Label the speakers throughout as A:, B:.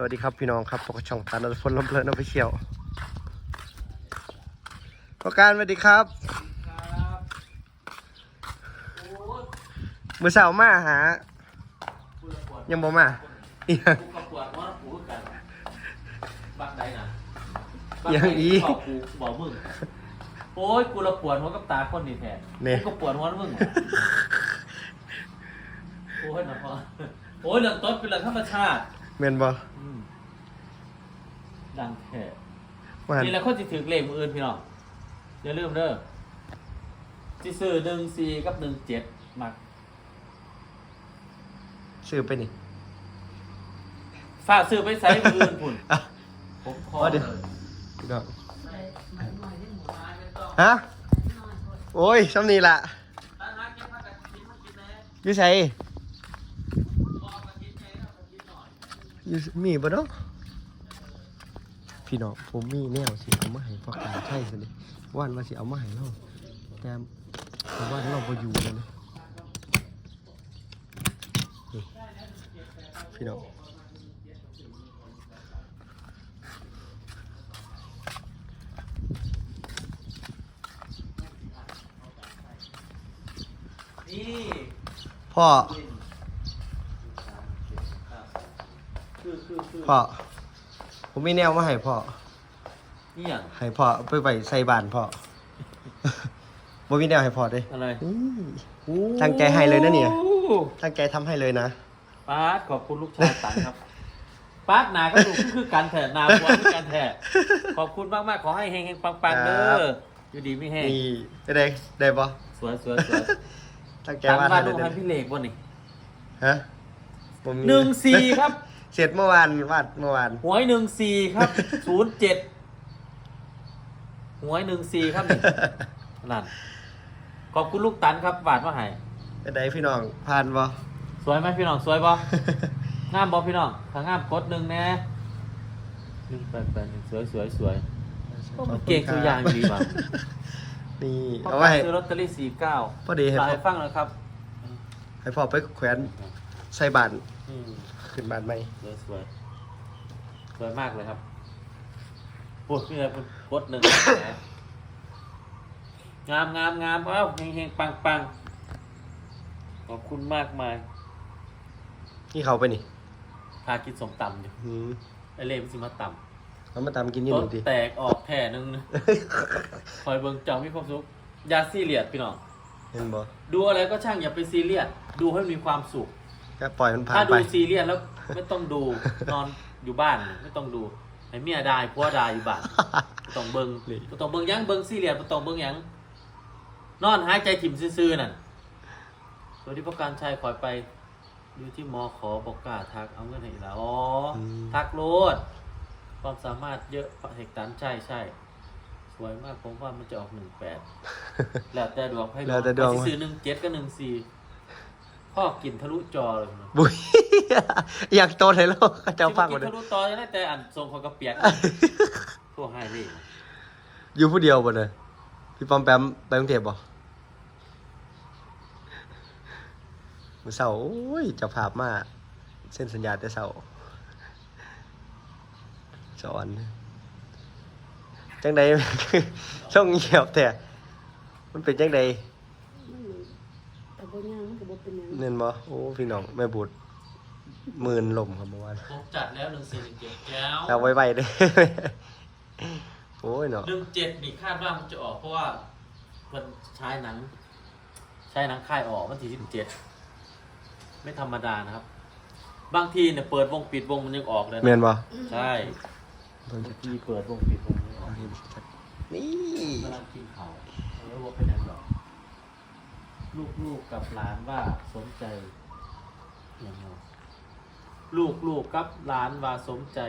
A: สวัสดีครับพี่น้องครับปกช่องตาลนพลลมเพลินน้ำไปเชี่ยวประการสวัสดีครับ
B: ครับโอ้ย
A: มือสาวมาหา
B: กูละปวด
A: ยังบ่มาอีหยัง
B: กูก็ปวดว่ากูคือกันบักใดนะ
A: ยังอี
B: บักใดที่บอกกูบอกมึงโอ้ยกูละปวดหัวกับตาคนนี่แท้
A: เนี่ย
B: กูก็ปวดหัวมึงโอ้ยนะพ่อโอ้ยเรื่องต้นเป็นเรื่องธรรมชาติ
A: เมนบ่
B: อืมดังแท้
A: ว่า
B: นี่แหละคนที่ถือเลขมืออื่นพี่น้องอย่าลืมเด้อที่ซื้อหนึ่งสี่กับหนึ่งเจ็ดมัก
A: ซื้อไปนี่
B: ฝากซื้อไปใช้มืออื่นพุ่น
A: อะ
B: ผมขอ
A: เอาดิ
B: เลย
A: พี่น้องฮะ โอ้ยซ้ำนี่ล่ะอยู่ไส อยู่มีบ่เนาะพี่น้องผมมีแนวสิเอามาให้พ่อการใช่สิว่านว่าสิเอามาให้เราแต่ว่านเราบ่อยู่เลยนะนี่พี่น้อง
B: นี่
A: พ่
B: อคือคือ
A: พ่อ ผมมีแนวมาให้พ่อ
B: นี่อย่าง
A: ให้พ่อไปไว้ใส่บ้านพ่อ บ่มีแนวให้พ่อเด้
B: อะไร
A: นี่ตั้งใจให้เลยนะเนี่ย
B: โอ้
A: ตั้งใจทำให้เลยนะ
B: ป้าดขอบคุณลูกชายตังครับป้าดหนาก็ดูคือคือกันแท้หนาบัวคือกันแท้ขอบคุณมากมากๆขอให้เฮงๆปังๆเด้
A: ครั
B: อบอยู่ดีไม่แห้ง
A: นี่ได้ได้บ่
B: สวยสวยสวย
A: ตั้งใจ
B: ตัง
A: วาด
B: มา
A: ให้
B: ดู
A: เลย
B: ให้
A: เด้
B: พี่เล็กบ่นี่
A: ฮะผมมี
B: หนึ่งสี่ครับ
A: เสร็จเมื่อวานวาดเมื่อวาน
B: หวยหนึ่งสี่ครับศูนย์เจ็ดหวยหนึ่งสี่ครับนี่นั่นขอบคุณลูกตันครับบาทมาให้
A: ได้พี่น้องผ่านบ่
B: สวยไหมพี่น้องสวยบ่งามบ่พี่น้องถ้างามกดหนึ่งแน่หนึ่งแปดแปดหนึ่งสวยสวยสวยโอ้มันเก่งตัวอย่างดีว่ะ
A: นี่
B: พ่อ
A: เอาไว้
B: การ
A: ให้
B: ซื้อลอตเตอรี่สี่เก้า
A: พอดีให้
B: ลา
A: พ่อ
B: ให้ฟังหนะครับ
A: ให้พ่อไปแขวนใส่บ้าน
B: อืม
A: ขึ้นบ้านใหม่
B: สวยสวยสวยมากเลยครับปวดนี่เลยกดหนึ่งแหมงามงามงามเอ้าเฮงเฮงปังปังขอบคุณมากมาย
A: นี่เขาไปนี่
B: พากินสมตำอยู่
A: อืม
B: ไอเล่มนสิมาต
A: เอามาตามกินำนี่ห
B: ต้
A: นึ่
B: น
A: งที
B: แตกออกแผ่นึงนะคอยเบิ่งเจ้ามีความสุขอย่าซีเรียสพี่น้อง
A: เห็นบ่
B: ดูอะไรก็ช่างอย่าไปซีเรียสดูให้มีความสุข
A: ก็ปล่อยมันผ่า
B: ถ้านดู
A: ไป
B: ซีเรียสแล้วไม่ต้องดู นอนอยู่บ้านไม่ต้องดูให้เมียได้ผัวได้อยู่บ้านไม่ต้องเบิ่ง
A: นี่
B: ไม่ต้องเบิ่งหยังเบิ่งซีเรียสไม่ต้องเบิ่งหยังนอนหายใจถิ่มซื่อๆนั่นสวัสดีประการชัยคอยไปอยู่ที่มอขอบอกกล้าทักเอาเงินให้อีกแล้วอ๋ออ
A: ม
B: ทักโลดความสามารถเยอะเฮกตันใช่ใช่สวยมากผมว่ามันจะออกหนึ่งแปดแล้วแต่ดวงไพ่
A: แล้วแต่ดวง
B: ซื้อหนึ่งเจ็ดกับหนึ่งสี่ พ่อกินทะลุจอเลยนะ
A: บุย อยากโตเลยแล้วก็จะฟัง
B: กิ
A: มานเลย
B: ทะลุจอยังได้แต่อันทรงของกระเปียกทั่วให้เลย
A: อยู่ผู้เดียวบ่เลยพี่ปอมแปมไปกรุงเทพบ่มื้อเสาร์โอ้ยเจะภาพมาเส้นสัญญาแต่เสาร์สอนจังใด ช่องเงียบแต่มันเป็นจังใด
C: แต่บ่ยังมันก็บ่ เป็นหยัง
A: เน้นบ่โอ้พี่น้องแม่บุตรหมื่นลมครับเมื่อวาน
B: ผมจัดแล้วหนึ่งสี่หนึ่งเจ็ดแล้ว
A: เอาไว้ไว้เด้โอ้ยเนาะ
B: หนึ่งเจ็ดนี่คาดว่ามันจะออกเพราะว่ามันใช้หนัง ใช้หนังค่ายออกวันที่สิบเจ็ดไม่ธรรมดานะครับ บางทีเนี่ยเปิดวงปิดวงมันยังออกเลย
A: แม่
B: นะ
A: นบ่
B: ใช่
A: เบิ่ง
B: บางทีเปิดวงปิดวงมันยังออก
A: ชัดๆนี่
B: กำลังกินข้าวแล้วว่าเป็นยังไง ลูกๆกับหลานว่าสนใจอย่างไรลูกๆกับหลานว่าสมใจ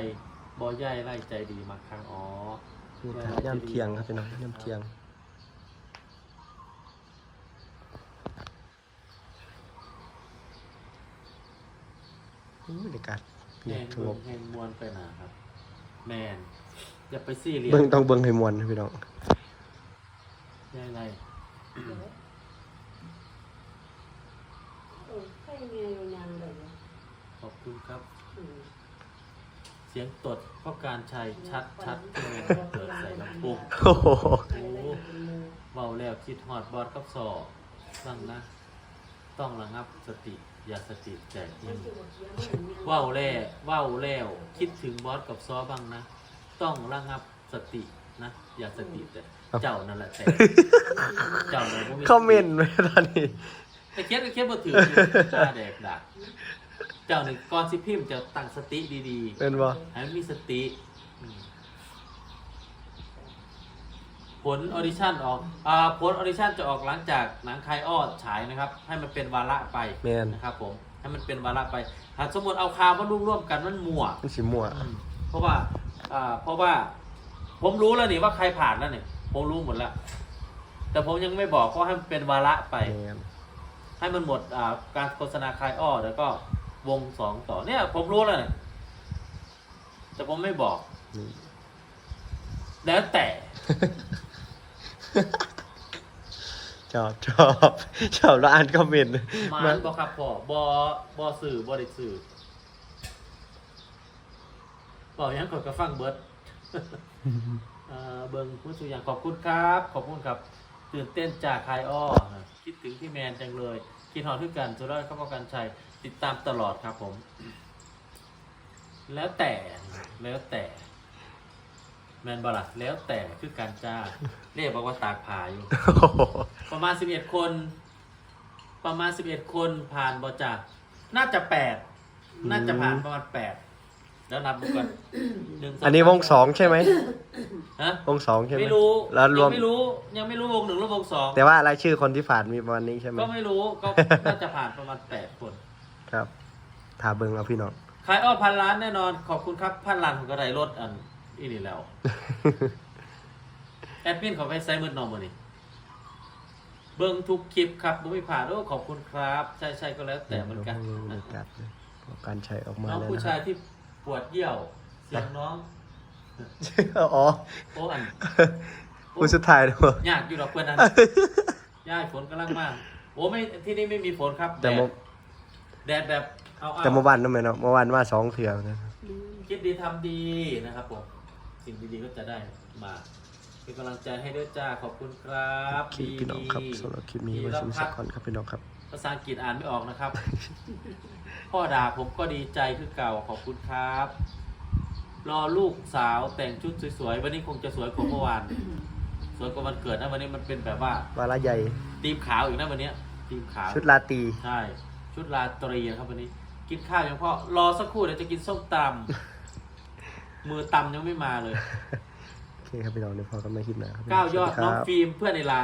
B: บอย่ายไล่ใจดีมากครั้งอ๋อ
A: นี่ครับย่ำเทียงครับพี่น้องย่ำเทียง อู้บรรยากาศ
B: แม
A: เงียบ
B: น
A: ส
B: เบิ่
A: งบ
B: งให้มวนไปหนาครับ แมนอย่าไปซี่เรีย
A: เบิ่งต้องเบิ่งให้มวนนะพี่น้อง
B: ย่ายไล่
C: เออใครมีอยู่ยังเลย
B: ขอบคุณครับ
C: อืม
B: เสียงตดพ่อการชัยชัดชัดที่เงินเปิดใส่ลำโพง
A: โอ้โห
B: โอ้เบาแล้วคิดฮอดบอดกับสอบ้างนะ ต้องระงับสติ อย่าสติแตกยังเว้าแล้วเว้าแล้ว คิดถึงบอสกับซอบ้างนะ ต้องระงับสตินะ อย่าสติแต่เจ้านั่นแหละแต่เจ้านั่นบ่มีสติ
A: คอมเมนต์ไว้ตอนนี้
B: แต่เขียนก็เขียนบ่ถืออยู่ตาแดกดัก เจ้าหนึ่งก่อนสิพิมพ์จะตั้งสติดี
A: เป็นบ่
B: ๆให้มันมีสติอืมผลออดิชั่นออกอ่าผลออดิชั่นจะออกหลังจากหนังคายอ้อฉายนะครับ ให้มันเป็นวาระไป
A: แมน
B: นะครับ ผม ให้มันเป็นวาระไปหากสมมติเอาข่าวมาร่วมร่วมๆกันมันมั่ว
A: มันสิมั่ว
B: อืมเพราะว่าอ่า เพราะว่า ผมรู้แล้วนี่ว่าใครผ่านแล้วนี่ผมรู้หมดแล้ว แต่ผมยังไม่บอกเพราะให้มันเป็นวาระไป
A: แมน
B: ให้มันหมดอ่าการโฆษณาคลายอ้อแล้วก็ วงสองต่อเนี่ย ผมรู้แล้วเนี่ยแต่ผมไม่บอก
A: นี่
B: แล้วแต่
A: ชอบชอบชอบแล้วอ่านคอมเมนต์
B: หมานบอกครับพ่อบอบอสื่อบอได้สื่อบอกยังกดกระฟังเบิร์ดเอ่อเบิงผู้สุอย่างขอบคุณครับ ขอบคุณครับ ตื่นเต้นจากคลายอ้อ คิดถึงพี่แมนจังเลย คิดหอดด้วยกันสุดยอดข้าพกันชัยติดตามตลอดครับผม แล้วแต่แล้วแต่แมนบลัดแล้วแต่คือการจ้าเรียกบอกว่าตากผาอยู่ ประมาณสิบเอ็ดคน ประมาณสิบเอ็ดคนผ่านบอจากน่าจะแปดน่าจะผ่านประมาณแปด แล้วนับดูกันหนึ่งส
A: อันนี้วงสองใช่ไหม
B: ฮะ
A: วงสองใช่ไหม
B: ไม่รู้
A: แล้วรว
B: ยั
A: ม
B: งไม่รู้ ยังไม่รู้วงหนึ่งหรือวงสอง
A: แต่ว่ารายชื่อคนที่ผ่านมีประมาณนี้ใช่ไหม
B: ก็ไม่รู้ก็น่าจะผ่านประมาณแปดคน
A: ครับถาเบิงเอาพี่น้อง
B: ขายอ้อพันล้านแน่นอน ขอบคุณครับพันล้านของกระไดรถอันอีนี่แล้ว แอดมินเขอไปไซมืดนอมมือนี่เบิ้งทุกคลิปครับบุ้ยผ่านโอ้ขอบคุณครับ ใช่ใช่ก็แล้วแต่เหมือนกัน
A: บรรยากาศเลยพอการใช้ออกมา
B: น้อง
A: แล้ว
B: ผู้
A: นะค
B: ชา
A: รั
B: ยที่ ปวดเยี่ยว เสียงน้อง
A: บอ๋อ
B: โอ้อัน
A: ผู้สุดท้ายเลยว่ะ
B: ยากอยู่ดอกเพื่อนนั้นย่ายฝนกำลังมากโอ้ไม่ที่นี่ไม่มีฝนครับ
A: แต่
B: แด
A: เมื่อ
B: ดแดดแบบเอาเอา
A: แต่เมื่อวานนั่นไหมเนาะเมื่อวานมาสองเถื่อนะ
B: คิดดีทำดีนะครับผมสิ่งดีๆก็จะได้มา เป็นกำลังใจให้ด้วยจ้าขอบคุณครับ
A: คลิปพี่น้องครับสำหรับคลิปนี้ไว้ชมสักก่อนครับพี่น้องครับ
B: ภาษาอังกฤษอ่านไม่ออกนะครับ พ่อด่าผมก็ดีใจคือเก่าขอบคุณครับ รอลูกสาวแต่งชุดสวยๆวันนี้คงจะสวยกว่าเมื่อวาน สวยกว่าวันเกิดนะวันนี้มันเป็นแบบว่า
A: วาระใหญ่
B: ตีมขาวอีกนะวันเนี้ยตีมขาว
A: ชุดลาตรี
B: ใช่ชุดราตรีนะครับวันนี้ กินข้าวยังพอรอสักครู่เดี๋ยวจะกินส้มตำมือตำยังไม่มาเลย
A: โอ เคครับพี่น้องเดี๋ยวพอกันมาคลิปหน้าครับ
B: ก้าวยอด
A: สวัส
B: น้อง
A: ครับ
B: ฟิล์มเพื่อนในร้าน